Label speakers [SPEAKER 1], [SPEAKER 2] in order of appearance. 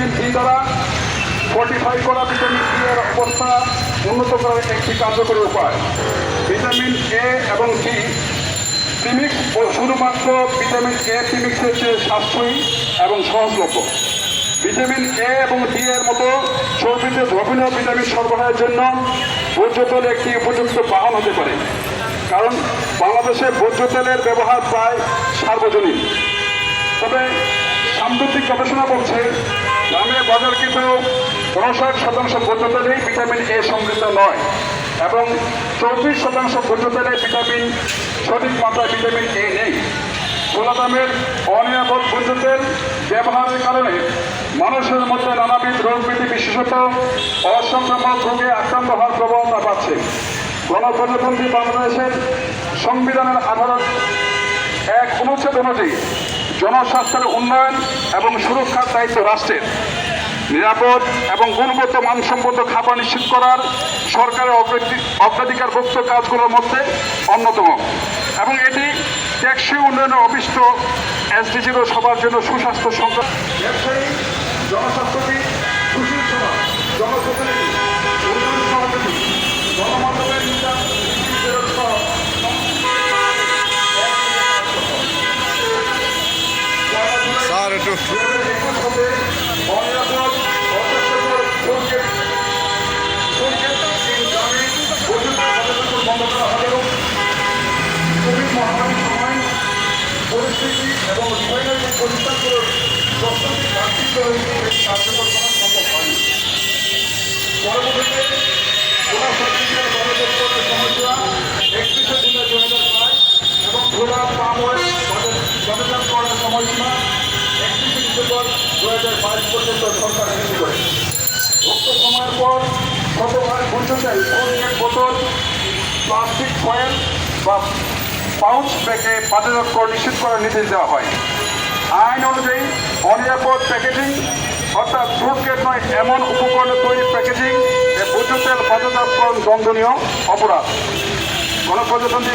[SPEAKER 1] Vitamin D দ্বারা fortify করা vitamin D এর অবস্থা উন্নত করার একটি কার্যকরী উপায়। ভিটামিন এ এবং ডি প্রিমিক্স শুধুমাত্র ভিটামিন এ প্রিমিক্সের চেয়ে সাশ্রয়ী এবং সহজলভ্য। ভিটামিন এ এবং ডি এর মতো চর্বিতে দ্রবণীয় ভিটামিন সরবরাহের জন্য ভোজ্য তেল একটি উপযুক্ত বাহন হতে পারে। কারণ বাংলাদেশে ভোজ্য তেলের ব্যবহার প্রায় সার্বজনীন। সাম্প্রতিক গবেষণা বলছে গ্রামে বাজারকৃত উনষাট শতাংশ ভোজ্য তেলেই ভিটামিন এ সমৃদ্ধ নয় এবং চব্বিশ শতাংশ ভোজ্য তেলে ভিটামিন সঠিক মাত্রায় ভিটামিন এ নেই। খোলা দামের অনিরাপদ তেল ব্যবহারের কারণে মানুষের মধ্যে নানাবিধ রোগ ব্যাধি বিশেষত অসংক্রামক রোগে আক্রান্ত হওয়ার প্রবণতা বাড়ছে। গণপ্রজাতন্ত্রী বাংলাদেশের সংবিধানের আঠারো এক অনুচ্ছেদ অনুযায়ী জনস্বাস্থ্যের উন্নয়ন এবং সুরক্ষার দায়িত্ব রাষ্ট্রের। নিরাপদ এবং গুণগত মানসম্পন্ন খাবার নিশ্চিত করার সরকারের অগ্রাধি- অগ্রাধিকারভুক্ত কাজগুলোর মধ্যে অন্যতম। এবং এটি টেকসই উন্নয়নের অভিষ্ট এসডিজির সবার জন্য সুস্বাস্থ্য সংক্রান্ত ব্যবসায়ী, জনস্বাস্থ্যবিদ, সুশীল জনপ্রতিনিধি
[SPEAKER 2] একটু
[SPEAKER 1] পরিস্থিতি এবং রিফাইনারি প্রতিষ্ঠানগুলোর প্রস্তুতি ঘাটতিতে রয়েছে এটি কার্যকর করা সম্ভব হয়নি পরবর্তীতে খোলা সার্টিফিকেট গণতন্ত্রের সমস্যা একত্রিশে জুলাই দু হাজার বাইশ এবং খোলা পাম অয়েল গণতন্ত্রের সময়সীমা ডিসেম্বর দু হাজার বাইশ পর্যন্ত সরকার বৃদ্ধি করে। উক্ত সময়ের পর শতভাগ বুঝতে এক বোতল প্লাস্টিক ফয়েল বা পাউচ ব্যাগে বাজারজাত করা নিশ্চিত করার নির্দেশ দেওয়া হয়। আইন অনুযায়ী অনিরাপদ প্যাকেজিং অর্থাৎ ফ্রুট গেট নয়, এমন উপকরণে তৈরি প্যাকেজিং বৈদ্যুতের বাজারজাতকরণ দণ্ডনীয় অপরাধ। গণপ্রজাতন্ত্রী